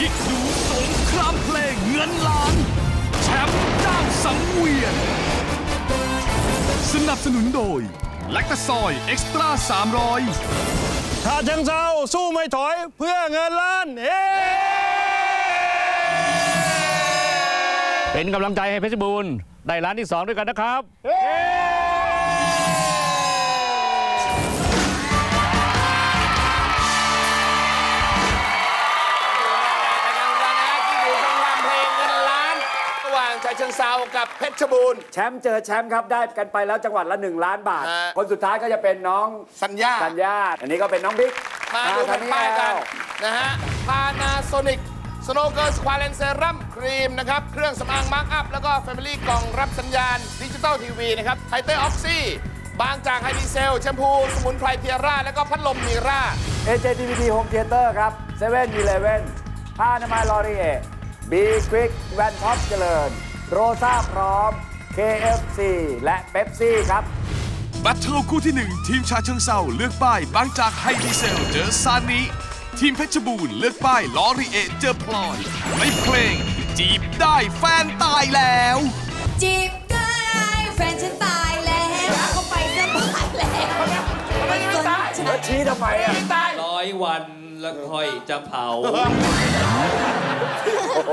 ยิกดูสงครามเพลงเงินล้าน แชมป์เจ้าสังเวียน สนับสนุนโดยแลคตาซอยเอ็กซ์ตร้า300ชาเชิงเซาสู้ไม่ถอยเพื่อเงินล้านเฮ้เป็นกำลังใจให้เพชรบูรณ์ได้ร้านที่2ด้วยกันนะครับ เชิงเซากับเพชรบูรณ์ แชมป์เจอแชมป์ครับได้กันไปแล้วจังหวัดละ 1 ล้านบาท ฮะ คนสุดท้ายก็จะเป็นน้องสัญญา สัญญา อันนี้ก็เป็นน้องบิ๊กมาดูแผ่นป้ายกันอ่นะฮะพานาโซนิกสโนเกอร์สควาเลนเซรั่มครีมนะครับ เครื่องสำอางมาร์กอัพ แล้วก็แฟมิลี่กล่องรับสัญญาณดิจิตอลทีวีนะครับไทเตอร์ออกซี่บางจากไฮดีเซล แชมพู สมุนไพรเทียร่า แล้วก็พัดลมมีร่า เอเจทีวีดีโฮมเทเตอร์ครับเซเว่นอีเลเว่นผ้าอนามัยลอรีเอบีควิกแวนท็อปเจริญ โรซ่าพร้อม KFC และเ e ปซี่ครับ แบทเทิลคู่ที่ 1 ทีมชาเชิงเซาเลือกป้ายบางจากไฮดีเซลเจอซานิทีมเพชรบูรณ์เลือกป้ายลอรีเอเจอพลอยในเพลง จีบได้แฟนตายแล้ว จีบได้แฟนฉันตายแล้วก็ไปสบายแล้วไม่สนใจแล้วชี้ทำไมอะ ร้อยวันแล้วค่อยจะเผา โอ้โห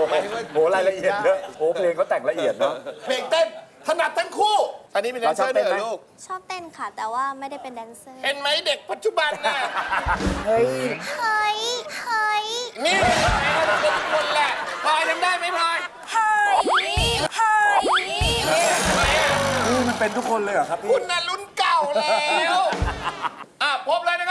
โหรายละเอียดเยอะโอ้เพลงเขาแต่งละเอียดเนาะเพลงเต้นถนัดทั้งคู่ อันนี้เป็นแดนเซอร์ด้วยเหรอลูก ชอบเต้นค่ะ แต่ว่าไม่ได้เป็นแดนเซอร์ เห็นไหมเด็กปัจจุบันน่ะ เฮ้ย เฮ้ย เฮ้ย นี่เป็นทุกคนแหละพลอยทำได้ไหมพลอยเฮ้ย เฮ้ยนี่มันเป็นทุกคนเลยเหรอครับพี่ คุณน่ะรุ่นเก่าแล้ว อะพบเลยนะครับจีบ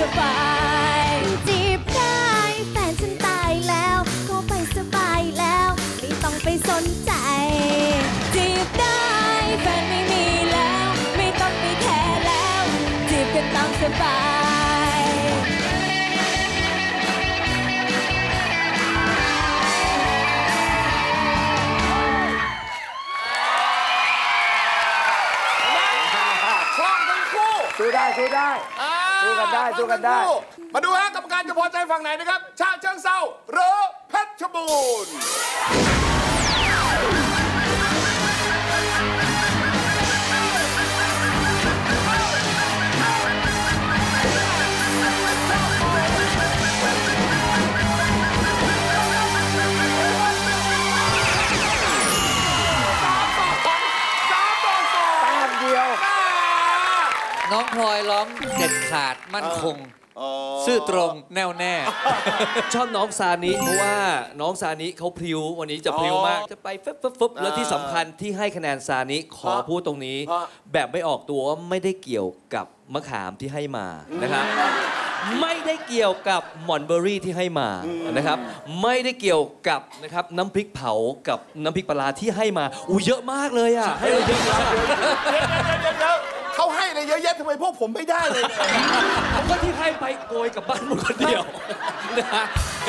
สบายจีบได้แฟนฉันตายแล้วก็ไปสบายแล้ว ไม่ต้องไปสนใจ จีบได้แฟนไม่มีแล้ว ไม่ต้องไปแคร์แล้ว จีบกันตามสบายช่องทั้งคู่สู้ได้สู้ได้ กันได้สู้กันได้ มาดูฮะกรรมการจะพอใจฝั่งไหนนะครับ ชาเชิงเซาหรือเพชรบูรณ์ องพลอยร้องเด็ดขาดมั่นคงซื่อตรงแน่วแน่ ชอบน้องซานิเพราะว่าน้องซานิเขาพริ้ววันนี้จะพริ้วมากจะไปฟึบฟึบฟึบแล้วที่สำคัญที่ให้คะแนนซานิขอพูดตรงนี้ แบบไม่ออกตัวว่าไม่ได้เกี่ยวกับมะขามที่ให้มานะครับไม่ได้เกี่ยวกับหมอนเบอร์รี่ที่ให้มานะครับ ไม่ได้เกี่ยวกับนะครับน้ำพริกเผากับน้ำพริกปลาร้าที่ให้มาอู้เยอะมากเลยอะให้เราเยอะมาก เดี๋ยวเดี๋ยวเดี๋ยวเขาให้อะไรเยอะแยะทำไมพวกผมไม่ได้เลยผมก็ที่ให้ไปโกยกลับบ้านหมดคนเดียวนะฮะ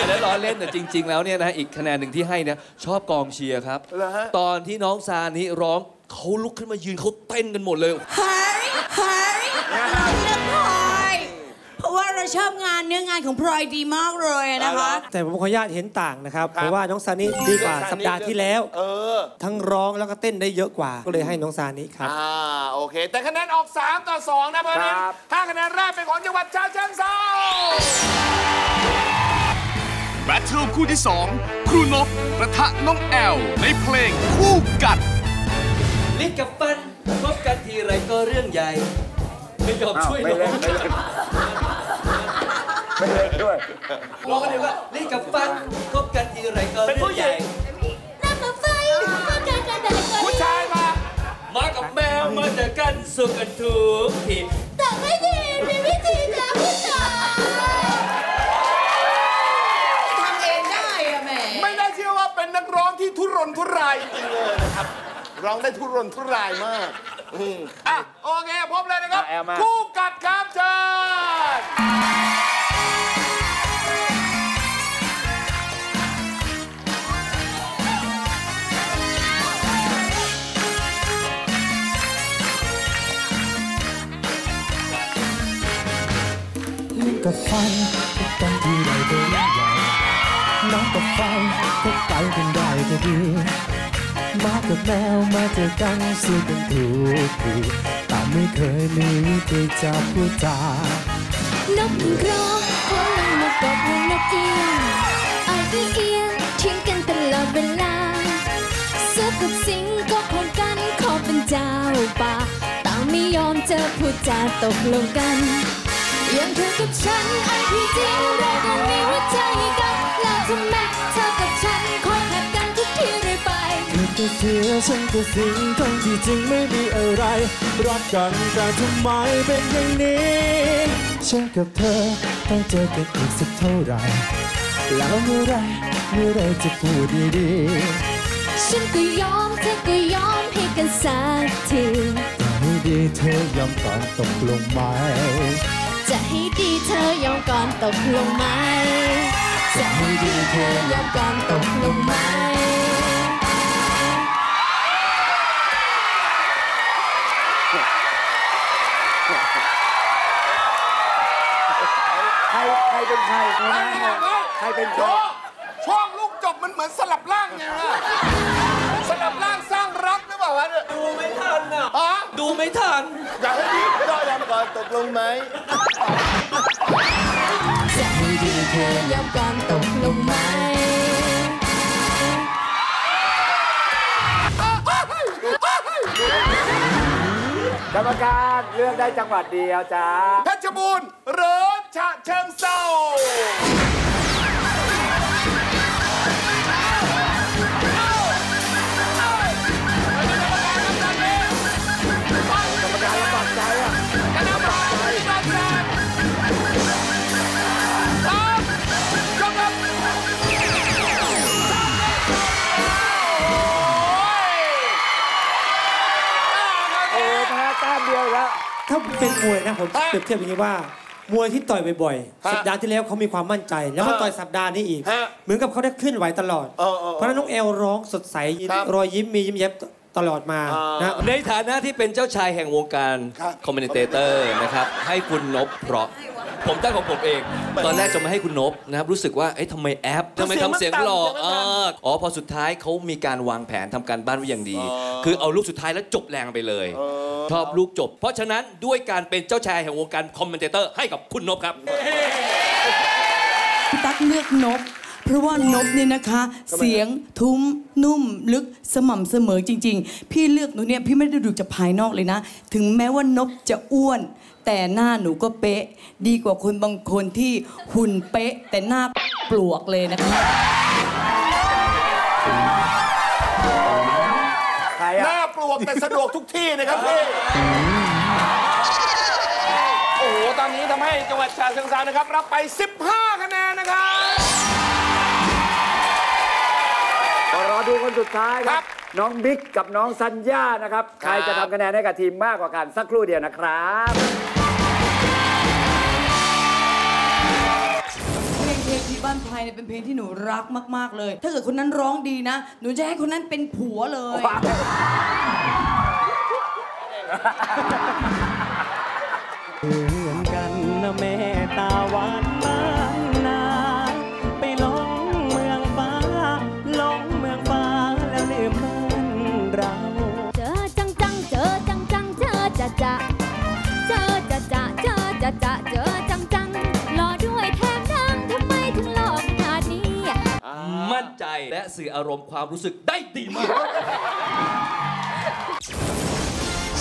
แล้วล้อเล่นแต่จริง ๆ แล้วเนี่ยนะอีกคะแนนหนึ่งที่ให้เนี่ยชอบกองเชียร์ครับ เหรอฮะ ตอนที่น้องซานิร้องเขาลุกขึ้นมายืนเขาเต้นกันหมดเลย เฮ้ยเฮ้ย ยเพราะว่าเราชอบงานเนื้องานของพลอยดีมากเลยนะคะ แต่ผมขออนุญาตเห็นต่างนะครับครับเพราะว่าน้องซานิดีกว่าสัปดาห์ที่แล้ว เออ ทั้งร้องแล้วก็เต้นได้เยอะกว่า ก็เลยให้น้องซานิครับ อ่า โอเค แต่คะแนนออก 3 ต่อ 2 นะเพราะฉะนั้นครับห้าคะแนนแรกเป็นของจังหวัดฉะเชิงเทราแบทเทิลคู่ที่ 2 ครูนบประทะน้องแอล ในเพลงคู่กัดลิ้นกับฟันพบกันทีไรก็เรื่องใหญ่ ไม่ยอมอ้าวช่วยไม่น้เล่อนง ไม่เล่นด้วยรองกันเลยว่าลิ้นกับฟันพบกันทีไรก็เรื่องใหญ่น้ำกับไฟก็กันกันได้ก็ผู้ชายมา มากับแมวมาเจอกันสุขกันทุกทีแต่ไม่ดีมีวิธีจากผู้ชายทำเองได้อะแหมไม่น่าเชื่อว่าเป็นนักร้องที่ทุรนทุรายจริงเลยนะครับร้องได้ทุรนทุรายมากอะโอเคพบเลยนะครับ คู่กัดครับเชิญลิ้น กับฟันพบกันทีไรก็เรื่งใหญ่น้องกับไฟพบไปกันได้ก็ดีมากับแมวมาเจอกันสู้กันทุกทีแต่ไม่เคยมีวิธีจะพูดจานกถึงครอ งขอลงมากอบให้นกเอียงไอเอียงเถียงกันตลอดเวลาสือกับสิงก็คนกันขอเป็นเจ้าป่าต่างไม่ยอมจะพูดจาตกลงกันย่างเธอกับฉันอันที่จริงเราก็มีหัวใจกันแล้วทำไมเธอกับฉันคอยขัดกันทุกทีเรื่อยไปเธอก็เสียฉันก็สิงทั้งที่จริงไม่มีอะไรรักกันแต่ทำไมเป็นอย่างนี้ฉันกับเธอ ต้องเจอกันอีกสักเท่าไหร่แล้วเมื่อไหรเมื่อไหรจะพูดดีฉันก็ยอมเธอก็ยอมให้กันสักทีๆแต่ให้ดีเธอยอมก่อนตกลงไหม จะให้ดีเธอยอมก่อนตกลงไหม จะให้ดีเธอยอมก่อนตกลงไหม ใครไอ้เนี่ยเฮ้ยใครเป็นใครช่วงช่วงลูกจบมันเหมือนสลับร่างไงวะสลับร่างสร้างรักหรือเปล่าวะเนี่ยดูไม่ทันอะฮะดูไม่ทัน อยากให้ดียอมก่อนตกลงไหมจะให้ดีเธอยอมก่อนตกลงไหมกรรมการเลือกได้จังหวัดเดียวจ้าเพชรบูรณ์หรือ ฉะเชิงเซากรรมกางเดียวแล้วถ้าเป็นมวยนะผมเปรียบเทียบอย่างนี้ว่า มวยที่ต่อยบ่อยฮะๆสัปดาห์ที่แล้วเขามีความมั่นใจ แล้วมาฮะต่อยสัปดาห์นี้อีก ฮะเหมือนกับเขาได้เคลื่อนไหวตลอด เออเออเพราะฉะนั้นน้องแอลร้องสดใสครับรอยยิ้มมียิ้มแย้มตลอดมาอ่าน นะ ในฐานะที่เป็นเจ้าชายแห่งวงการครับ คอมเมนเตเตอร์นะครับ ให้คุณนบเพราะ ผมตั้งของผมเอง ตอนแรกจะมาให้คุณนบนะครับรู้สึกว่าเอ๊ะทำไมแอปทำไมทำเสียงหลอกเสียงมันต่ำเอออ๋อพอสุดท้ายเขามีการวางแผนทำการบ้านไว้อย่างดี คือเอาลูกสุดท้ายแล้วจบแรงไปเลยชอบลูกจบ เพราะฉะนั้นด้วยการเป็นเจ้าชายแห่งวงการคอมเมนเตอร์ให้กับคุณนบครับพี่ตั๊กเลือกนบเพราะว่านบเนี่ยนะคะ เสียงทุ้มนุ่มลึกสม่ำเสมอจริง ๆ พี่เลือกหนูเนี่ยพี่ไม่ได้ดูจากภายนอกเลยนะ ถึงแม้ว่านบจะอ้วน แต่หน้าหนูก็เป๊ะ ดีกว่าคนบางคนที่หุ่นเป๊ะ แต่หน้าปลวกเลยนะคะ ใครหอะน้าปลวกแต่สะดวกทุกที่นะครับพี่ โอ้โห ตอนนี้ทำให้จังหวัดฉะเชิงเทรานะครับ รับไป 15 คะแนนนะครับ รอดูคนสุดท้ายคครัรับ บ น้องบิ๊กกับน้องสัญญานะครับ ใครจะทำคะแนนให้กับทีมมากกว่ากันสักครู่เดียวนะครับ เพลงเพลงที่บ้านไทยเนี่ยเป็นเพลงที่หนูรักมาก ๆเลย ถ้าเกิดคนนั้นร้องดีนะ หนูจะให้คนนั้นเป็นผัวเลย เหมือนกันนะแม่ตาหวาจ นใจ และสื่ออารมณ์ความรู้สึกได้ดีมาก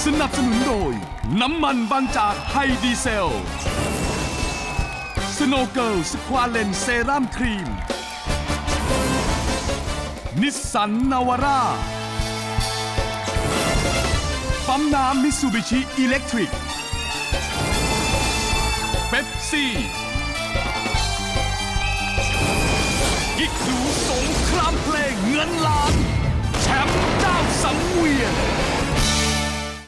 สนับสนุนโดย น้ำมันบางจากไฮดีเซล สโนเกิลสควาเลนเซรั่มครีม นิสสันนาวาร่าปั๊มน้ำมิสูบิชิอิเล็กทริกเบปซี่ สู่สงครามเพลงเงินล้าน แชมป์เจ้าสังเวียน